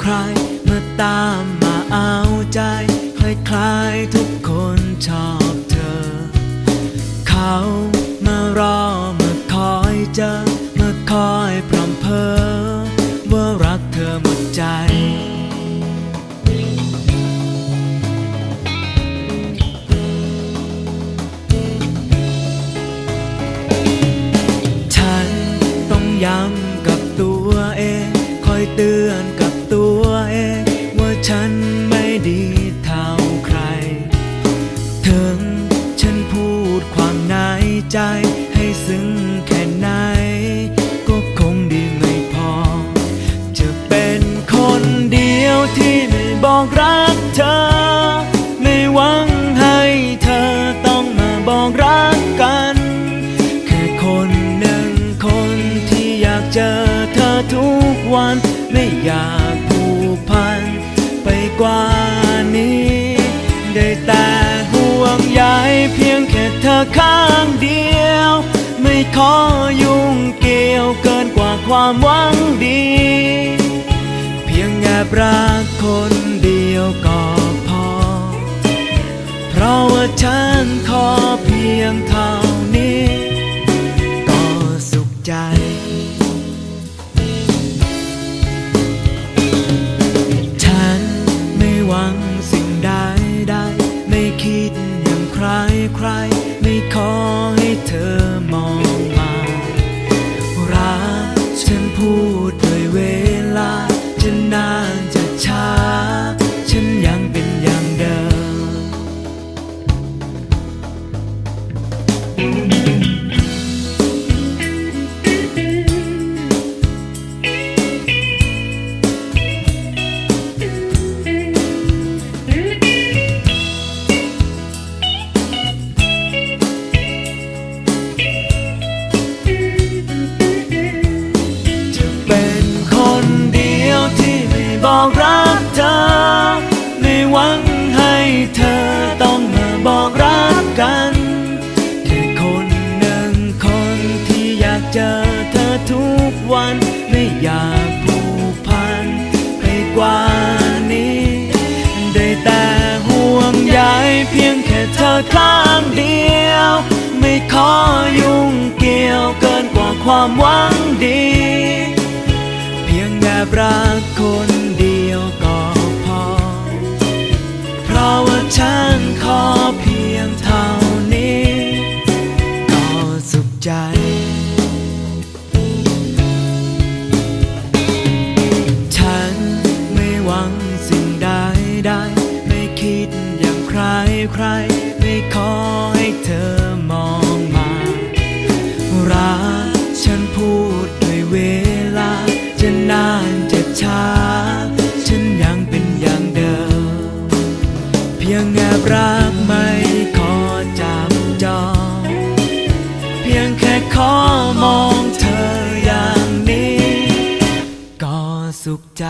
ใครมามาเอาใจ คล้ายๆทุกคนชอบเธอ เขามารอมาคอยเจอมาคอยพร่ำเพอว่ารักเธอหมดใจฉันต้องย้ำกับตัวเอง คอยเตือนกับ ใจให้ซึ้งแค่ไหน ก็คงดีไม่พอ จะเป็นคนเดียวที่ไม่บอกรักเธอ ไม่หวังให้เธอต้องมาบอกรักกัน แค่คนหนึ่งคนที่อยากเจอเธอทุกวันไม่อยาก ข้างเดียว ไม่ขอยุ่งเกี่ยวเกินกว่าความหวังดี เพียงแอบรักคนเดียวก็พอ เพราะว่าฉันขอเพียงเท่านี้ ก็สุขใจฉันไม่หวังสิ่งใดใดไม่คิดอย่างใคร บอกรักเธอไม่หวังให้เธอต้องมาบอกรักกันแค่คนหนึ่งคนที่อยากเจอเธอทุกวันไม่อยากผูกพันไปกว่านี้ ได้แต่ห่วงใยเพียงแค่เธอข้างเดียว ไม่ขอยุ่งเกี่ยวเกินกว่าความหวังดี เพียงแอบรักคนเดียว หวังสิ่งใดใดไม่คิดอย่างใครใคร ไม่ขอให้เธอมองมา รักฉันพูดด้วยเวลา จะนานจะช้า ฉันยังเป็นอย่างเดิม เพียงแอบรักไม่ขอจับจอง เพียงแค่ขอมองเธออย่างนี้ ก็สุขใจ